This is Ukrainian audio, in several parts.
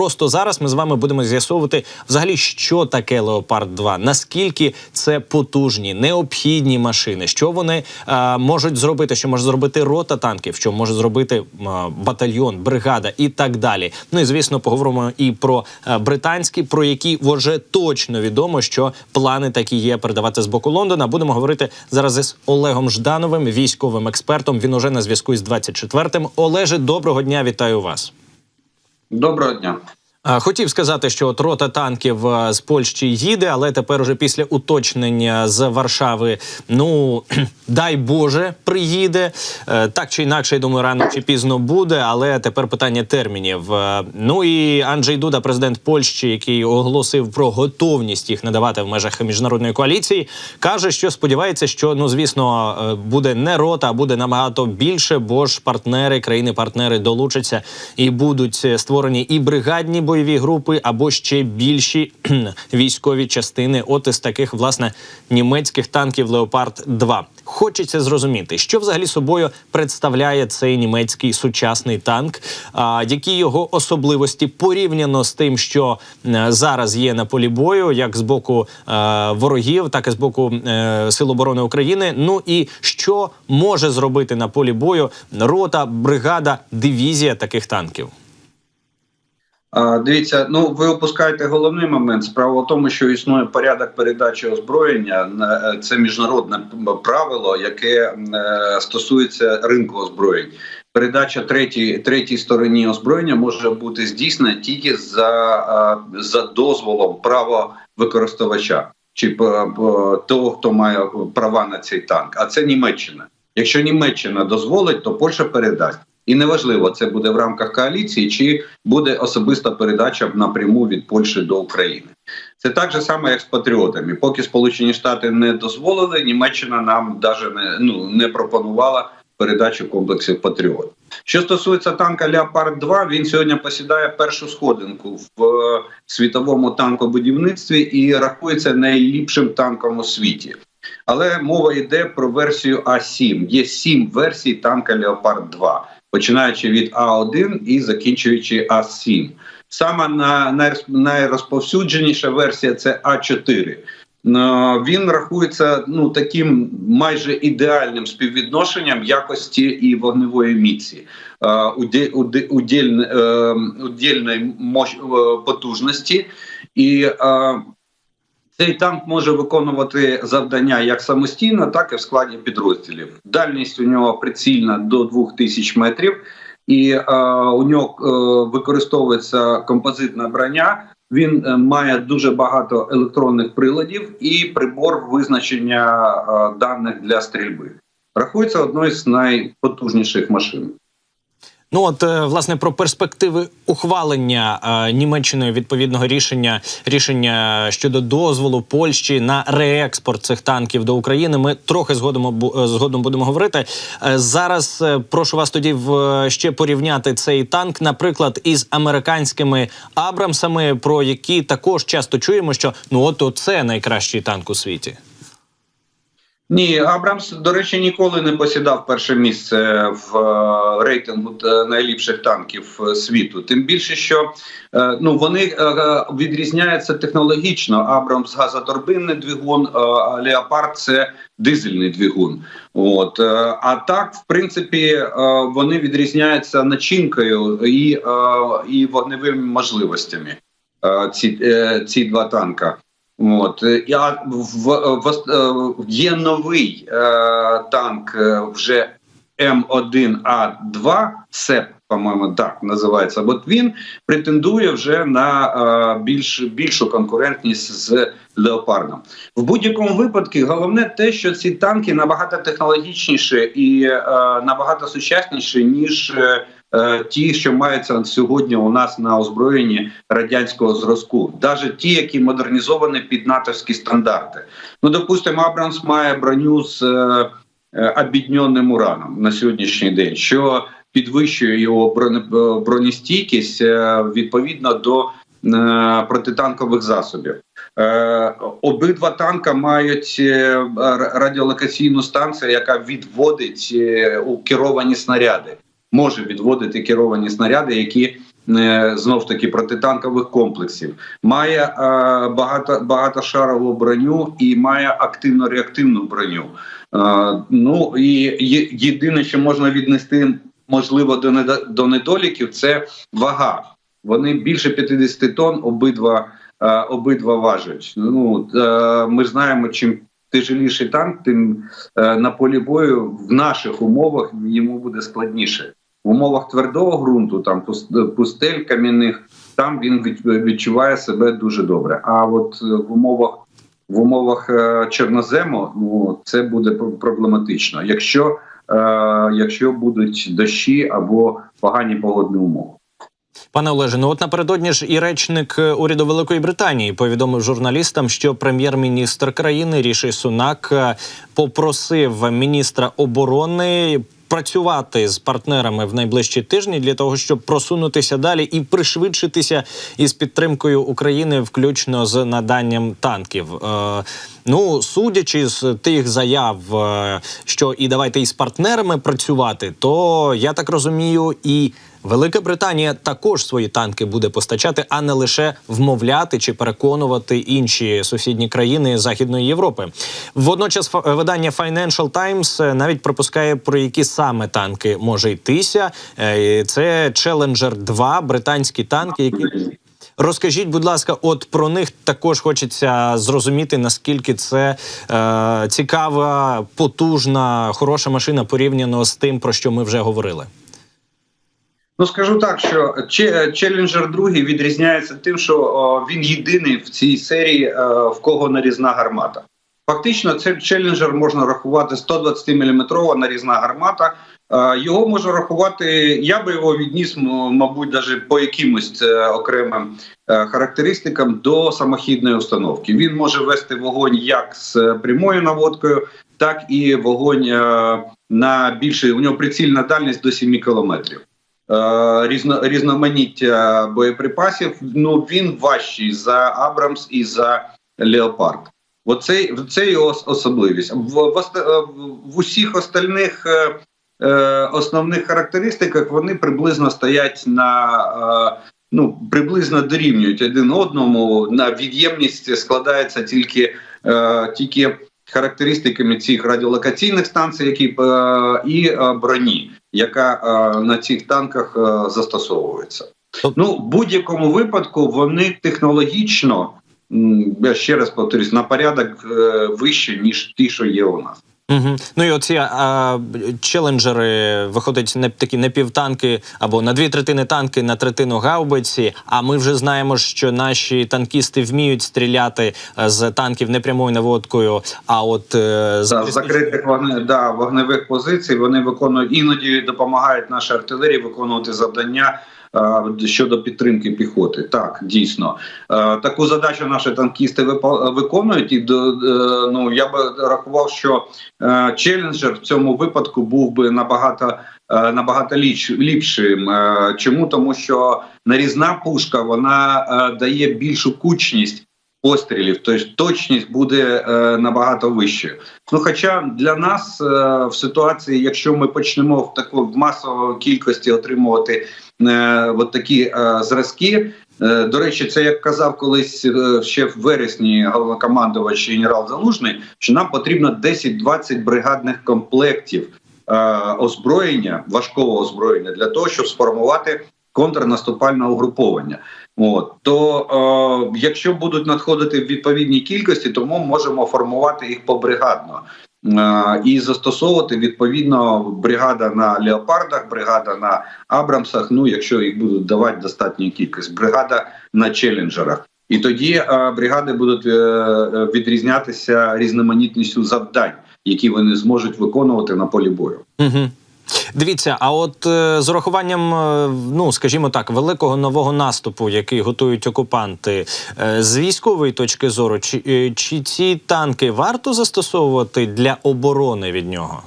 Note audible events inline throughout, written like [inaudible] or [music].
Просто зараз ми з вами будемо з'ясовувати взагалі, що таке Леопард 2 наскільки це потужні, необхідні машини, що вони е, можуть зробити, що може зробити рота танків, що може зробити е, батальйон, бригада і так далі. Ну і звісно, поговоримо і про е, британські, про які вже точно відомо, що плани такі є передавати з боку Лондона. Будемо говорити зараз із Олегом Ждановим, військовим експертом. Він уже на зв'язку з 24-м. Олеже, доброго дня, вітаю вас. Доброго дня. А, Хотів сказати, що от рота танків е, з Польщі їде, але тепер уже після уточнення з Варшави, ну [clears throat] дай Боже, приїде. Е, Так чи інакше, я думаю, рано чи пізно буде. Але тепер питання термінів. Е, Ну і Анджей Дуда, президент Польщі, який оголосив про готовність їх надавати в межах міжнародної коаліції, каже, що сподівається, що ну звісно е, буде не рота, а буде набагато більше, бо ж партнери, країни-партнери долучаться і будуть е, створені і бригадні бойові групи, або ще більші військові частини. От із таких власне німецьких танків Леопард 2 Хочеться зрозуміти, що взагалі собою представляє цей німецький сучасний танк, а які його особливості порівняно з тим, що е, зараз є на полі бою, як з боку е, ворогів, так і з боку е, Сил оборони України. Ну і що може зробити на полі бою рота, бригада, дивізія таких танків. Дивіться, ну ви опускаєте головний момент. Справа в тому, що існує порядок передачі озброєння. Це міжнародне правило, яке е, стосується ринку озброєнь. Передача третій, третій стороні озброєння може бути здійснена тільки за, е, за дозволом правовикористувача чи е, е, того, хто має права на цей танк. А це Німеччина. Якщо Німеччина дозволить, то Польща передасть. І неважливо, це буде в рамках коаліції, чи буде особиста передача напряму від Польщі до України. Це так же само, як з патріотами. Поки Сполучені Штати не дозволили, Німеччина нам навіть не, ну, не пропонувала передачу комплексів Патріот. Що стосується танка Леопард 2 він сьогодні посідає першу сходинку в е, світовому танкобудівництві і рахується найліпшим танком у світі. Але мова йде про версію А7. Є сім версій танка Леопард 2 починаючи від А1 і закінчуючи А7. Саме на найрозп- найрозповсюдженіша версія це А4. Е, Він рахується ну таким майже ідеальним співвідношенням якості і вогневої міці е, е, удільної е, потужності і цей танк може виконувати завдання як самостійно, так і в складі підрозділів. Дальність у нього прицільна до 2000 метрів, і е, у нього е, використовується композитна броня. Він е, має дуже багато електронних приладів і прибор визначення е, даних для стрільби. Рахується одною з найпотужніших машин. Ну от е, власне про перспективи ухвалення е, Німеччиною відповідного рішення рішення щодо дозволу Польщі на реекспорт цих танків до України. Ми трохи згодом е, згодом будемо говорити. Е, зараз е, прошу вас тоді в е, ще порівняти цей танк, наприклад, із американськими Абрамсами, про які також часто чуємо, що ну от це найкращий танк у світі. Ні, Абрамс, до речі, ніколи не посідав перше місце в е, рейтингу е, найліпших танків е, світу. Тим більше, що ну вони відрізняються технологічно. Абрамс газотурбинний двигун, а Леопард це дизельний двигун. От а так, в принципі, вони відрізняються начинкою і, і вогневими можливостями. Ці, ці два танка. От я в, в, є новий е, танк е, вже М1А2 СЕП, по-моєму, так називається. От він претендує вже на е, більш більшу конкурентність з леопардом. В будь-якому випадку головне те, що ці танки набагато технологічніші і е, набагато сучасніші ніж. Е, Ті, що маються сьогодні у нас на озброєнні радянського зразку, навіть ті, які модернізовані під натовські стандарти. Ну, допустимо, Абрамс має броню з е, е, обідненим ураном на сьогоднішній день, що підвищує його е, бронестійкість е, відповідно до е, протитанкових засобів. Е, обидва танка мають е, радіолокаційну станцію, яка відводить е, керовані снаряди. Може відводити керовані снаряди, які е, знов таки протитанкових комплексів, має е, багато багатошарову броню і має активно-реактивну броню. Е, ну і є- єдине, що можна віднести можливо до до недоліків, це вага. Вони більше 50 тонн обидва, е, обидва важать. Ну е, ми знаємо, чим тяжеліший танк, тим е, на полі бою в наших умовах йому буде складніше. В умовах твердого ґрунту, там пус- пустель кам'яних, там він від- відчуває себе дуже добре. А от е, в умовах в умовах е, чорнозему ну це буде пр- проблематично, якщо, е, якщо будуть дощі або погані погодні умови. Пане Олеже, ну от напередодні ж і речник е, уряду Великої Британії повідомив журналістам, що прем'єр-міністр країни Ріші Сунак е, попросив міністра оборони. Працювати з партнерами в найближчі тижні для того, щоб просунутися далі і пришвидшитися із підтримкою України, включно з наданням танків. Е, ну судячи з тих заяв, е, що і давайте із партнерами працювати, то я так розумію, і Велика Британія також свої танки буде постачати, а не лише вмовляти чи переконувати інші сусідні країни Західної Європи. Водночас видання Financial Times е, навіть пропускає про які саме танки може йтися. Е, Це Challenger 2, британські танки, які Розкажіть, будь ласка, от про них також хочеться зрозуміти, наскільки це е, цікава, потужна, хороша машина порівняно з тим, про що ми вже говорили. Ну скажу так, що Че- Challenger 2 відрізняється тим, що він єдиний в цій серії, е, в кого нарізна гармата. Фактично, це Challenger можна рахувати 120-мм нарізна гармата. Е, Його можна рахувати. Я би його відніс, мабуть, навіть по якимось е, окремим е, характеристикам до самохідної установки. Він може вести вогонь як з прямою наводкою, так і вогонь е, на більше. У нього прицільна дальність до 7 кілометрів. Е, різно, різноманіття боєприпасів. Ну він важчий за Абрамс і за Леопард. Оце, це його ос- особливість. В, в, е, в усіх остальних е, е, основних характеристиках вони приблизно стоять на е, ну приблизно дорівнюють один одному. На від'ємність складається тільки, е, тільки характеристиками цих радіолокаційних станцій, які е, і броні яка е, на цих танках е, застосовується. Ну, в будь-якому випадку вони технологічно, я ще раз повторюсь, на порядок е, вище, ніж ті, що є у нас. Угу. Ну і оці а, челенджери виходять не такі напівтанки або на дві третини танки, на третину гаубиці. А ми вже знаємо, що наші танкісти вміють стріляти е, з танків не прямою наводкою. А от е, З захисні- закритих вогне, да, вогневих позицій вони виконують іноді допомагають нашій артилерії виконувати завдання. Щодо підтримки піхоти, так дійсно таку задачу наші танкісти виконують. І е, ну я би рахував, що е, челенджер в цьому випадку був би набагато е, набагато ліпшим. Чому тому, що нарізна пушка вона дає більшу кучність пострілів, тобто точність буде е, набагато вищою. Ну, хоча для нас е, в ситуації, якщо ми почнемо в таку в масовій кількості отримувати е, от такі е, зразки. Е, До речі, це як казав колись е, ще в вересні головнокомандувач генерал Залужний, що нам потрібно 10-20 бригадних комплектів е, озброєння, важкого озброєння для того, щоб сформувати контрнаступальне угруповання. От то е, якщо будуть надходити в відповідній кількості, то ми можемо формувати їх побригадно. Е, І застосовувати відповідно бригада на леопардах, бригада на Абрамсах. Ну, якщо їх будуть давати достатню кількість, бригада на челенджерах. І тоді е, бригади будуть е, відрізнятися різноманітністю завдань, які вони зможуть виконувати на полі бою. Угу. Дивіться, а от е, з урахуванням, е, ну скажімо так, великого нового наступу, який готують окупанти, е, з військової точки зору, чи, чи ці танки варто застосовувати для оборони від нього?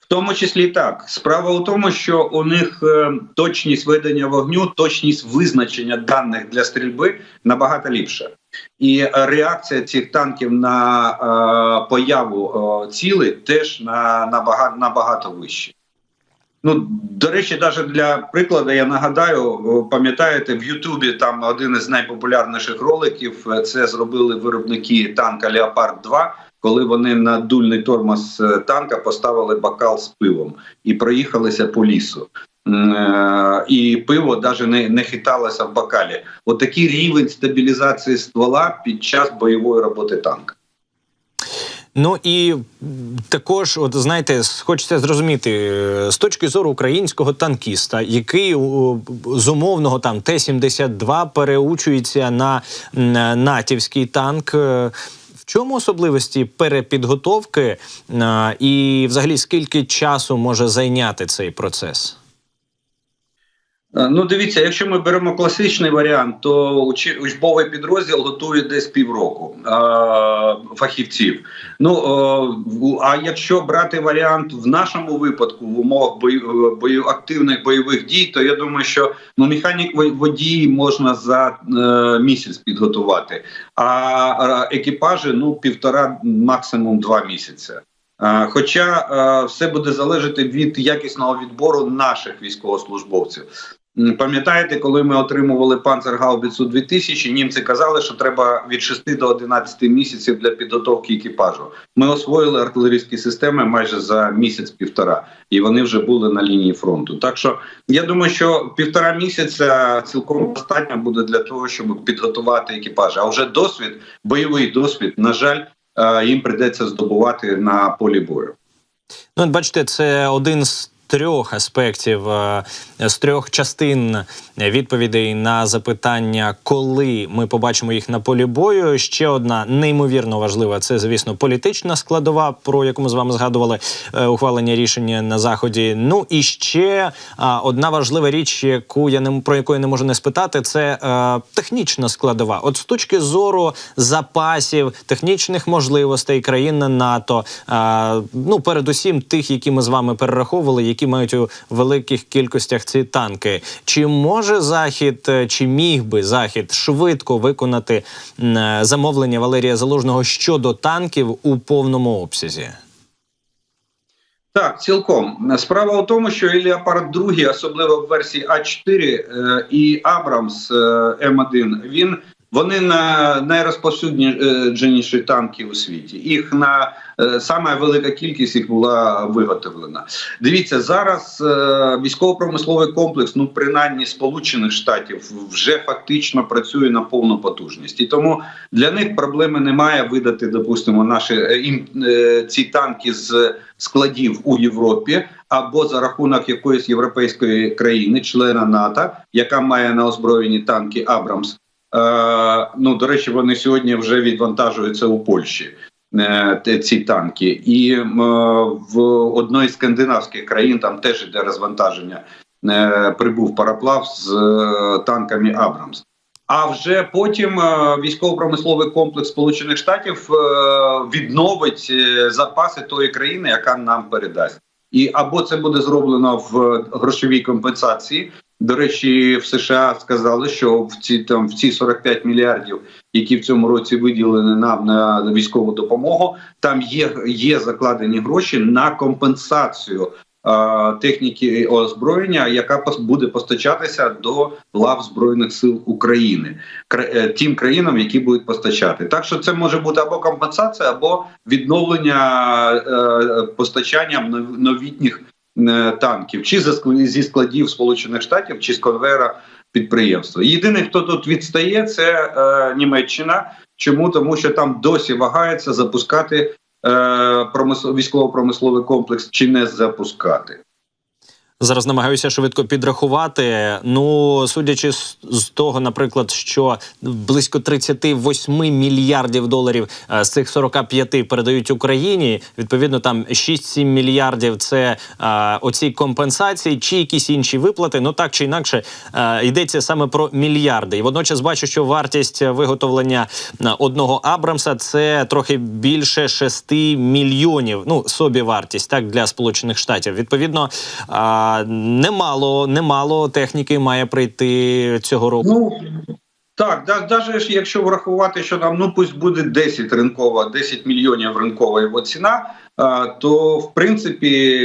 В тому числі так. Справа у тому, що у них точність ведення вогню, точність визначення даних для стрільби набагато ліпша. І е, реакція цих танків на е, появу е, цілей теж на, набагато, набагато вища. Ну, до речі, навіть для прикладу, я нагадаю, пам'ятаєте, в Ютубі там один із найпопулярніших роликів. е, Це зробили виробники танка Леопард 2 коли вони на дульний тормоз е, танка поставили бокал з пивом і проїхалися по лісу. Е, І пиво навіть не, не хиталося в бокалі. Отакий рівень стабілізації ствола під час бойової роботи танка. Ну і також, от знаєте, хочеться зрозуміти е, з точки зору українського танкіста, який з умовного там Т-72 переучується на натівський танк. е, В чому особливості перепідготовки е, і, взагалі, скільки часу може зайняти цей процес? Е, Ну, дивіться, якщо ми беремо класичний варіант, то учбовий підрозділ готує десь півроку е, фахівців. Ну е, а якщо брати варіант в нашому випадку в умовах бою, бою активних бойових дій, то я думаю, що ну механік во- водій можна за е, місяць підготувати, а е, екіпажі ну півтора, максимум два місяці. Е, Хоча е, все буде залежати від якісного відбору наших військовослужбовців. Пам'ятаєте, коли ми отримували панцергаубіцу 2000, німці казали, що треба від 6 до 11 місяців для підготовки екіпажу. Ми освоїли артилерійські системи майже за місяць-півтора, і вони вже були на лінії фронту. Так що я думаю, що півтора місяця цілком достатньо буде для того, щоб підготувати екіпаж. А вже досвід, бойовий досвід, на жаль, е, їм прийдеться здобувати на полі бою. Ну, бачите, це один з трьох аспектів, е, з трьох частин відповідей на запитання, коли ми побачимо їх на полі бою. Ще одна неймовірно важлива це, звісно, політична складова, про яку ми з вами згадували е, ухвалення рішення на заході. Ну і ще одна важлива річ, яку я не про яку я не можу не спитати, це е, технічна складова. От з точки зору запасів, технічних можливостей країн НАТО, е, ну передусім тих, які ми з вами перераховували, які мають у великих кількостях ці танки. Чи може захід, е, чи міг би захід швидко виконати е, замовлення Валерія Залужного щодо танків у повному обсязі? Так, цілком справа у тому, що і Леопард 2, особливо в версії А4 е, і Абрамс е, М1, він вони на найрозповсюдженіші танки у світі. Їх на е, саме велика кількість їх була виготовлена. Дивіться, зараз е, військово-промисловий комплекс, ну принаймні Сполучених Штатів, вже фактично працює на повну потужність, і тому для них проблеми немає видати, допустимо, наші їм е, ці танки з складів у Європі або за рахунок якоїсь європейської країни, члена НАТО, яка має на озброєнні танки Абрамс. Е, ну до речі, вони сьогодні вже відвантажуються у Польщі. е, Ці танки, і е, в одної з скандинавських країн там теж іде розвантаження. Прибув параплав з танками Абрамс. А вже потім військово-промисловий комплекс Сполучених Штатів відновить запаси тої країни, яка нам передасть. І або це буде зроблено в грошовій компенсації. До речі, в США сказали, що в ці там в ці 45 мільярдів, які в цьому році виділені нам на військову допомогу, там є, є закладені гроші на компенсацію е, техніки озброєння, яка буде постачатися до лав збройних сил України, кра- е, тим країнам, які будуть постачати. Так що це може бути або компенсація, або відновлення е, постачання нов- новітніх е, танків, чи зі складів Сполучених Штатів, чи з конвейера підприємства. Єдиний, хто тут відстає, це е, Німеччина. Чому тому, що там досі вагається запускати е, промисло- військово-промисловий комплекс чи не запускати. Зараз намагаюся швидко підрахувати. Ну, судячи з, того, наприклад, що близько 38 мільярдів доларів е, з цих 45 передають Україні. Відповідно, там 6-7 мільярдів це е, оці компенсації чи якісь інші виплати. Ну так чи інакше е, йдеться саме про мільярди. І водночас бачу, що вартість виготовлення одного Абрамса це трохи більше 6 мільйонів. Ну собі вартість так для Сполучених Штатів. Відповідно. Е, Немало, немало техніки має прийти цього року. Ну так, да, навіть якщо врахувати, що там ну пусть буде 10 ринкова, 10 мільйонів ринкова його ціна, то в принципі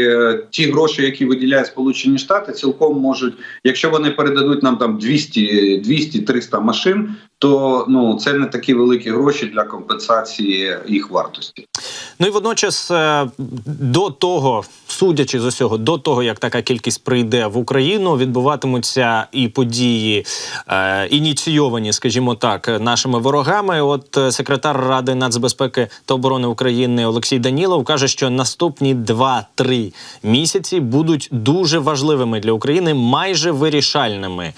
ті гроші, які виділяють Сполучені Штати, цілком можуть, якщо вони передадуть нам там 200 200-300 машин, то ну це не такі великі гроші для компенсації їх вартості. Ну і водночас е, до того, судячи з усього, до того як така кількість прийде в Україну, відбуватимуться і події е, ініційовані, скажімо так, нашими ворогами. От е, секретар Ради нацбезпеки та оборони України Олексій Данілов каже, що наступні 2-3 місяці будуть дуже важливими для України, майже вирішальними.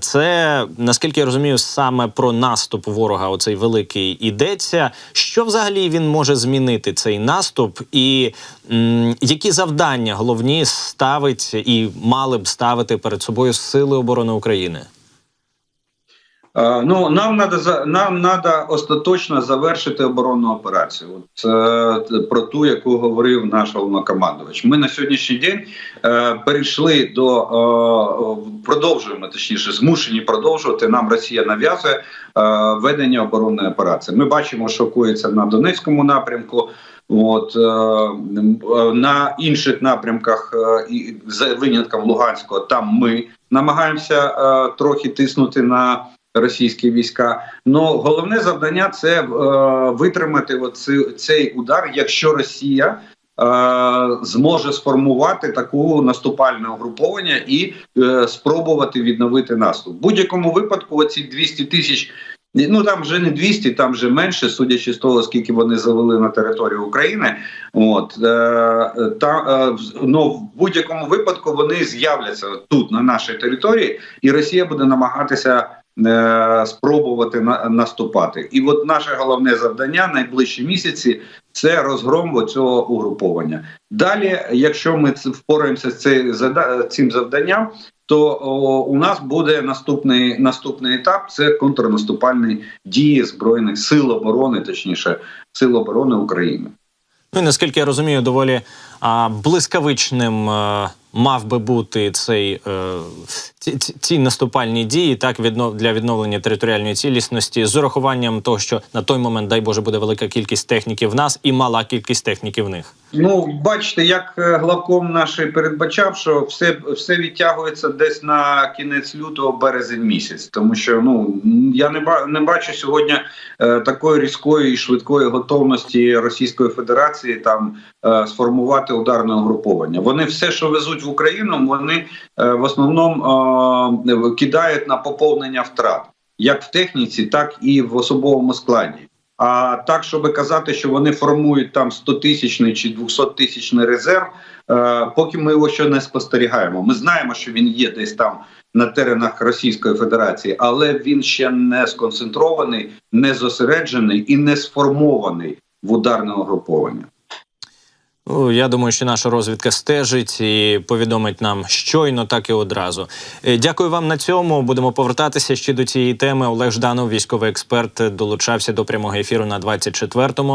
Це наскільки я розумію, саме про наступ ворога, оцей великий ідеться. Що взагалі він може змінити цей наступ, і м, які завдання головні ставить і мали б ставити перед собою Сили оборони України? Е, Ну нам надо нам надо остаточно завершити оборонну операцію. От е, про ту, яку говорив наш головнокомандувач. Ми на сьогоднішній день е, перейшли до е, продовжуємо точніше, змушені продовжувати. Нам Росія нав'язує е, ведення оборонної операції. Ми бачимо, що коїться на Донецькому напрямку. От е, на інших напрямках, і за винятком Луганського, там ми намагаємося трохи тиснути на російські війська. Ну головне завдання це е, витримати оці, цей удар, якщо Росія. е, Зможе сформувати таку наступальне угруповання і е, спробувати відновити наступ. В будь-якому випадку, оці 200 тисяч, ну там вже не 200, там вже менше, судячи з того, скільки вони завели на територію України. От е, та е, ну, в будь-якому випадку вони з'являться тут на нашій території, і Росія буде намагатися спробувати наступати. І от наше головне завдання найближчі місяці це розгром цього угруповання. Далі, якщо ми впораємося з цим завданням, то у нас буде наступний наступний етап це контрнаступальні дії збройних сил оборони, точніше сил оборони України. Ну і наскільки я розумію, доволі а, блискавичним е, мав би бути цей е, ці, ці, наступальні дії, так віднов для відновлення територіальної цілісності, з урахуванням того, що на той момент, дай Боже, буде велика кількість техніки в нас і мала кількість техніки в них. Ну, бачите, як е, главком наш передбачав, що все, все відтягується десь на кінець лютого, березень місяць, тому що ну я не ба- не бачу сьогодні е, такої різкої і швидкої готовності Російської Федерації там е, сформувати ударне угруповання. Вони все, що везуть в Україну, вони е, в основному е, кидають на поповнення втрат, як в техніці, так і в особовому складі. А так, щоб казати, що вони формують там 100 тисячний чи 200 тисячний резерв, е, поки ми його ще не спостерігаємо. Ми знаємо, що він є десь там на теренах Російської Федерації, але він ще не сконцентрований, не зосереджений і не сформований в ударне угруповання. Ну, я думаю, що наша розвідка стежить і повідомить нам щойно, так і одразу. Е, Дякую вам на цьому. Будемо повертатися ще до цієї теми. Олег Жданов, військовий експерт, долучався до прямого ефіру на 24-му.